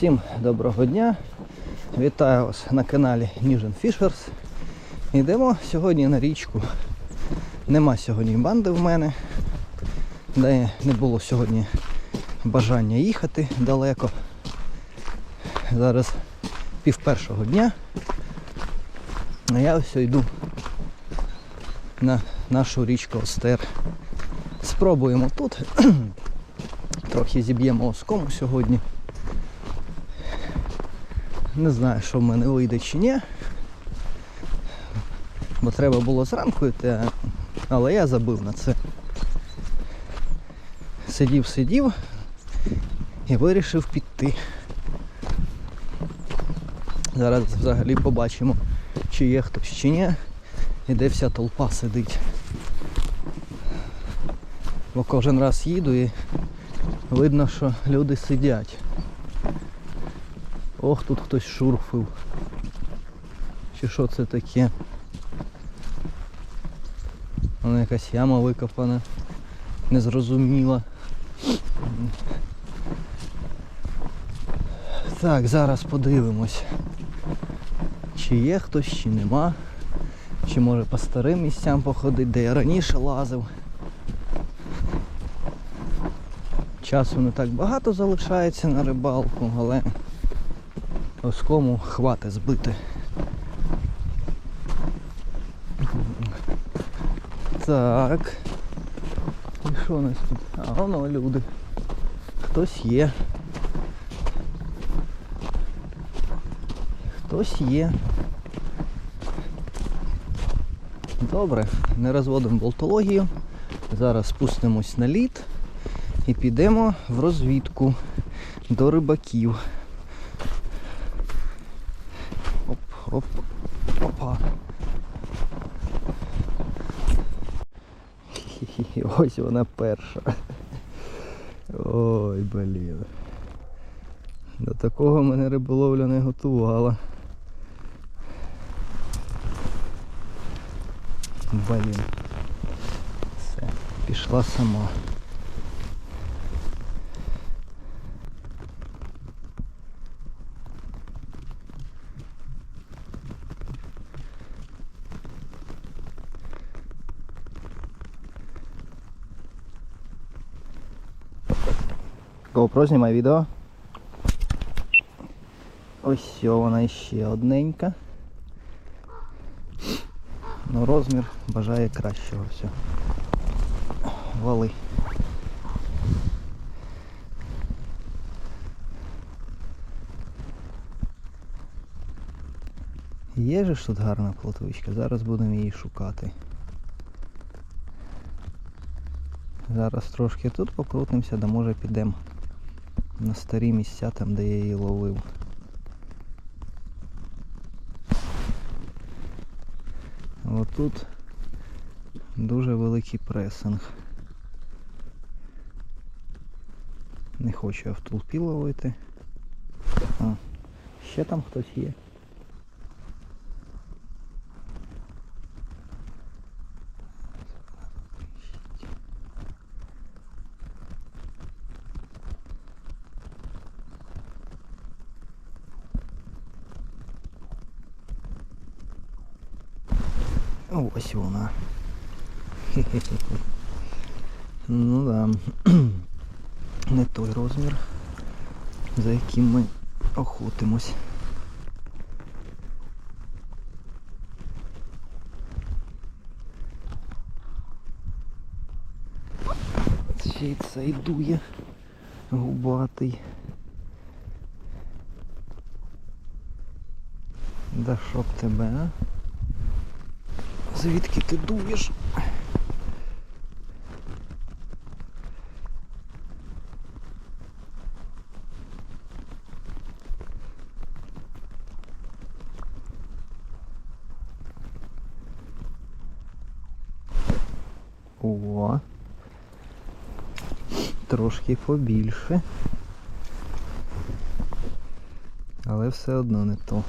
Всім доброго дня. Вітаю вас на каналі Ніжен Fishers. Йдемо сьогодні на річку. Нема сьогодні банди в мене. Де не було сьогодні бажання їхати далеко. Зараз пів першого дня. А я ось йду на нашу річку Остер. Спробуємо тут. Трохи зіб'ємо оскому сьогодні. Не знаю, що в мене вийде чи ні. Бо треба було зранку йти, але я забив на це. Сидів, сидів і вирішив піти. Зараз взагалі побачимо, чи є хтось чи ні, і де вся толпа сидить. Бо кожен раз їду і видно, що люди сидять. Ох, тут хтось шурфив. Чи що це таке? Вона якась яма викопана. Незрозуміла. Так, зараз подивимось. Чи є хтось, чи нема. Чи може по старим місцям походити, де я раніше лазив. Часу не так багато залишається на рибалку, але оскому хвати збити. Так. І що у нас тут? А воно люди. Хтось є. Хтось є. Добре, не розводимо болтологію. Зараз спустимось на лід і підемо в розвідку до рибаків. Оп, оп, опа. Хі-хі, Ось вона перша. Ой, блін. До такого мене риболовля не готувала. Блін. Все, пішла сама. GoPro знімай відео. Ось вона ще одненька. Ну розмір бажає кращого все. Вали. Є же ж тут гарна плотвичка, зараз будемо її шукати. Зараз трошки тут покрутимося, да може підемо на старі місця, там де я її ловив. Отут дуже великий пресинг. Не хочу я в тулпі ловити. О, ще там хтось є. Ось вона. Хе-хе-хе. Ну да. Не той розмір, за яким ми охотимось. Ще й цей дує губатий. Да щоб тебе, а? Звідки ти дуєш? О. Трошки побільше. Але все одно не то.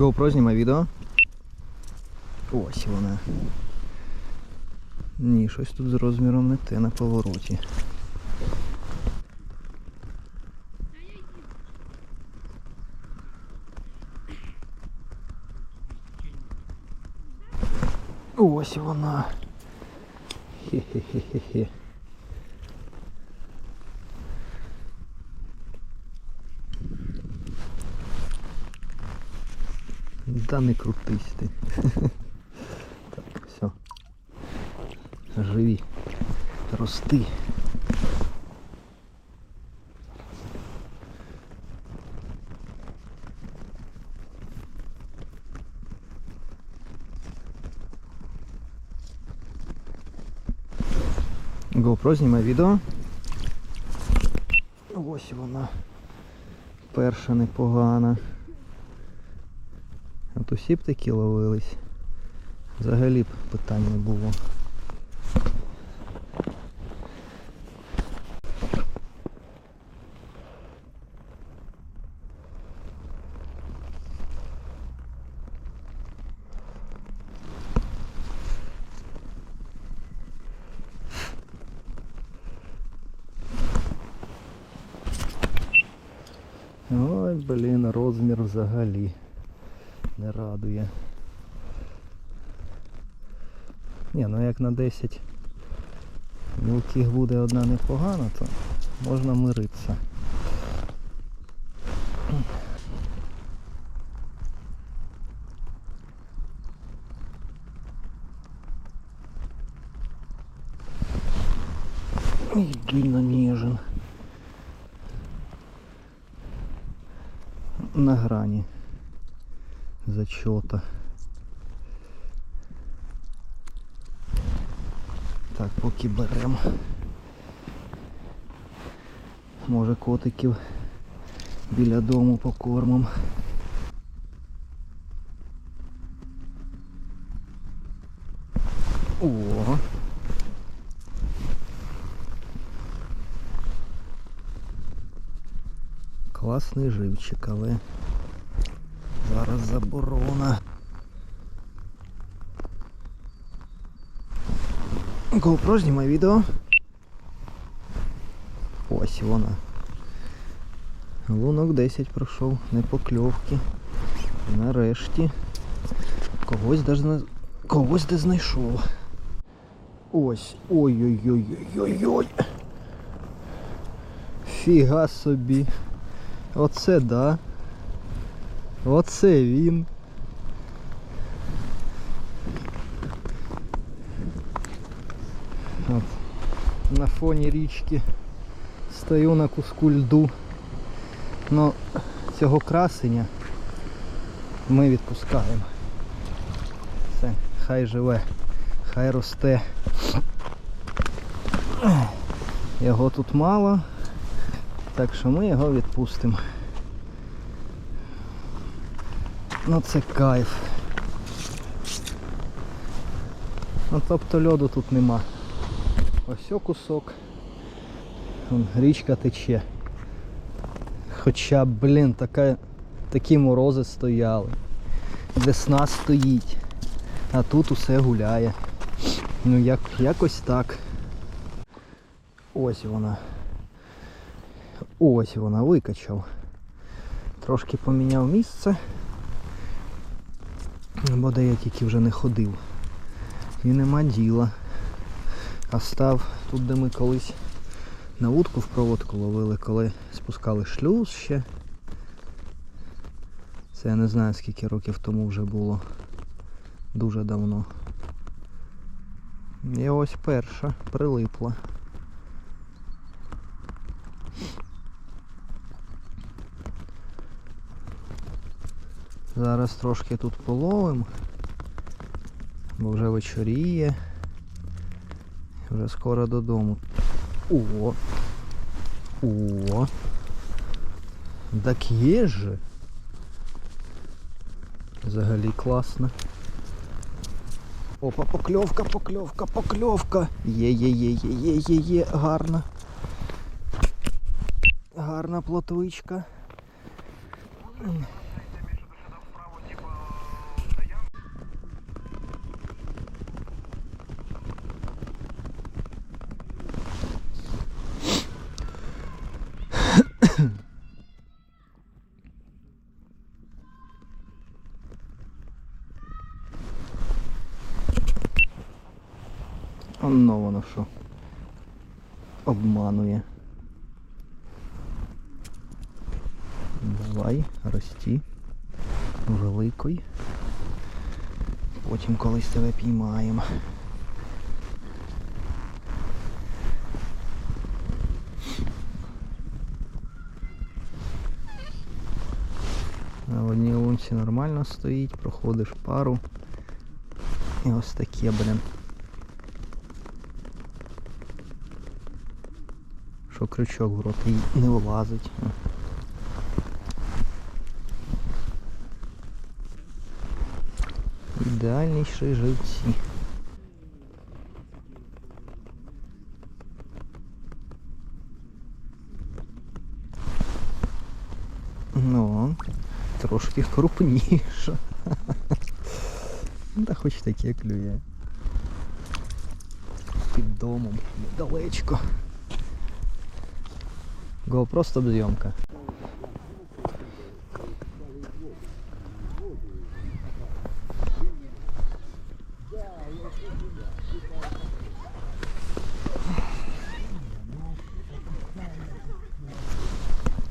GoPro знімає відео. Ось вона. Ні, щось тут з розміром не те на повороті. Ось вона. Хе-хе-хе-хе. Да не крутись ти. Так, все. Живі. Рости. GoPro знімає відео. Ось вона. Перша непогана. Всі б такі ловились. Взагалі б питань не було. Ой, блін, розмір взагалі не радує. Ні, ну як на 10 мілких буде одна непогана, то можна миритися. Ой, больно нежен. На грані зачета. Так, поки беремо. Може котиків біля дому покормом. О. Класний живчик, але зараз заборона. GoPro знімає відео. Ось вона. Лунок 10 пройшов, не покльовки. Нарешті. Когось де зна... когось де знайшов. Ось. Ой-ой-ой-ой-ой-ой. Фіга собі. Оце да. Оце він. От. На фоні річки стою на куску льду. Ну цього красення ми відпускаємо. Все, хай живе, хай росте. Його тут мало, так що ми його відпустимо. Ну це кайф. Ну тобто льоду тут нема. Ось о кусок. Вон, річка тече. Хоча, блін, така, такі морози стояли. Весна стоїть. А тут усе гуляє. Ну як, якось так. Ось вона. Ось вона викачав. Трошки поміняв місце. Бо де я тільки вже не ходив. І нема діла. А став тут, де ми колись на вудку в проводку ловили, коли спускали шлюз ще. Це я не знаю скільки років тому вже було. Дуже давно. І ось перша прилипла. Зараз трошки тут половимо, бо вже вечоріє. Вже скоро додому. О! О! Так є же. Взагалі класно. Опа, покльовка, покльовка, покльовка. Є, є, є, є, є, є, є, гарна. Гарна плотвичка. Оно воно що. Обманує. Давай, рості. Великий. Потім колись тебе піймаємо. На одній лунці нормально стоїть, проходиш пару. І ось таке, блін. Що крючок в рот і не влазить. Ідеальніші живці. Ну, трошки крупніше. Та хоч таке клює. Під домом, недалечко. Го, просто зйомка.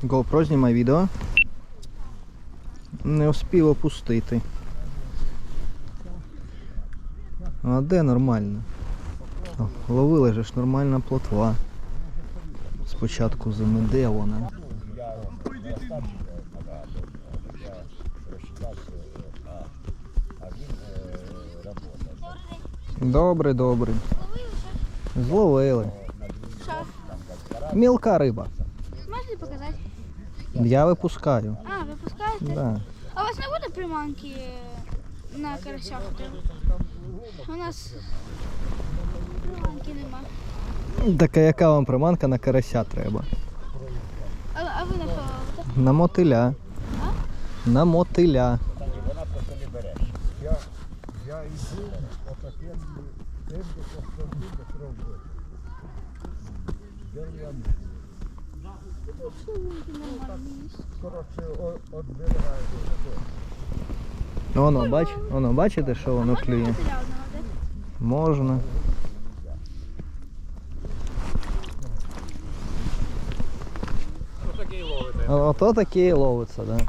GoPro знімай відео. Не успів опустити. А де нормально? Ловили же ж нормальна плотва. Спочатку зими, де вона? Добре, добре. Зловили. Мілка риба. Можете показати? Я випускаю. А, ви пускаєте? Да. А у вас не буде приманки на карасях? У нас приманки нема. Так а яка вам приманка на карася треба? А, а ви на кого? На мотиля. На мотиля. Вона просто не бере. Я, я йду, отаке, тим до зроблю. Дерев'яний. Коротше, берегаю. Воно, бач, воно, бачите, що воно клює? Можна. Ото таке і ловиться, да.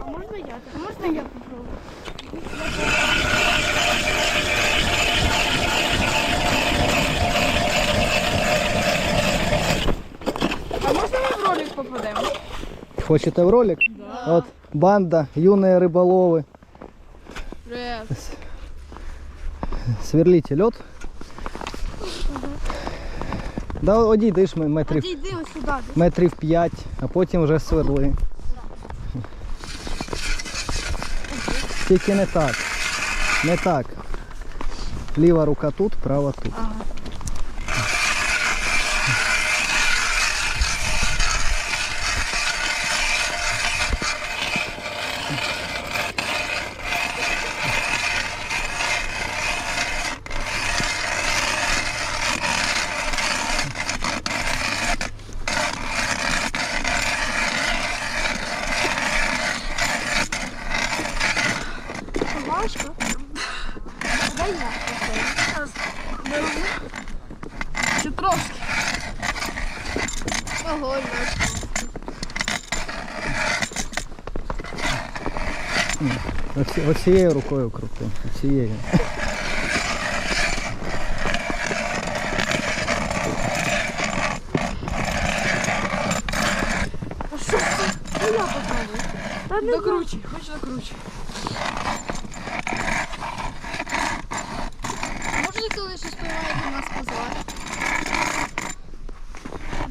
А можна я? А можна я попробую? А можна ми в ролик попадемо? Хочете в ролик? От банда, юні риболови. Привет. Сверліть льот. Да одійдиш метрів, Одійди ось сюди. метрів 5, а потім вже сверли. Тільки не так. Не так. Ліва рука тут, права тут. Важко. Дай я. Ще трошки. Ого, Оці, оцією рукою крути. Оцією. Докручуй, хоч докручуй. Можете коли щось поймаєте нас позвати?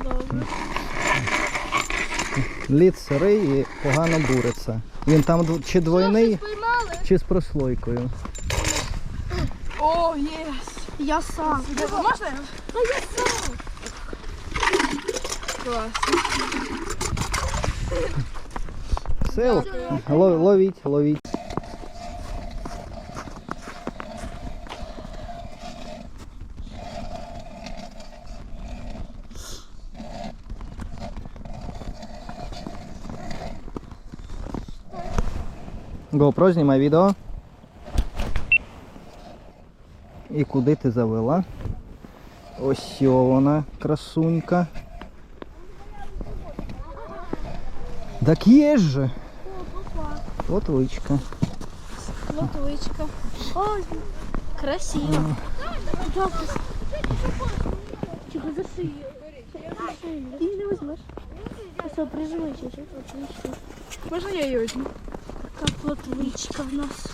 Добре. Лід сирий і погано буриться. Він там дв- чи двойний, Поймали? Чи з прослойкою. О, єс. Я сам. Можна? А я сам. Клас. Все, ловіть, ловіть. GoPro, знімай відео. І куди ти завела? Ось вона, красунька. Так є же. Плотвичка. Лотвичка. Ой, красиво. Тихо, за шию. Ты не возьмешь. Все, прижимай Можна я її візьму? Как плотвичка в нас.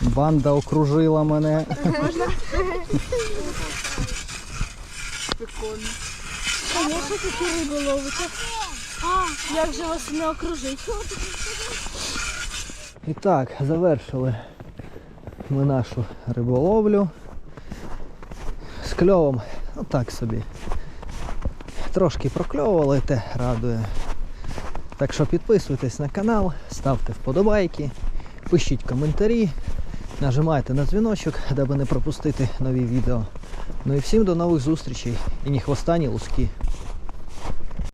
Банда окружила мене. Прикольно. Конечно, такі риби ловите. А, як же вас не окружить? І так, завершили ми нашу риболовлю. З кльовом, ну так собі. Трошки прокльовували, те радує. Так що підписуйтесь на канал, ставте вподобайки, пишіть коментарі, нажимайте на дзвіночок, даби не пропустити нові відео. Ну і всім до нових зустрічей. І ні хвоста, ні луски.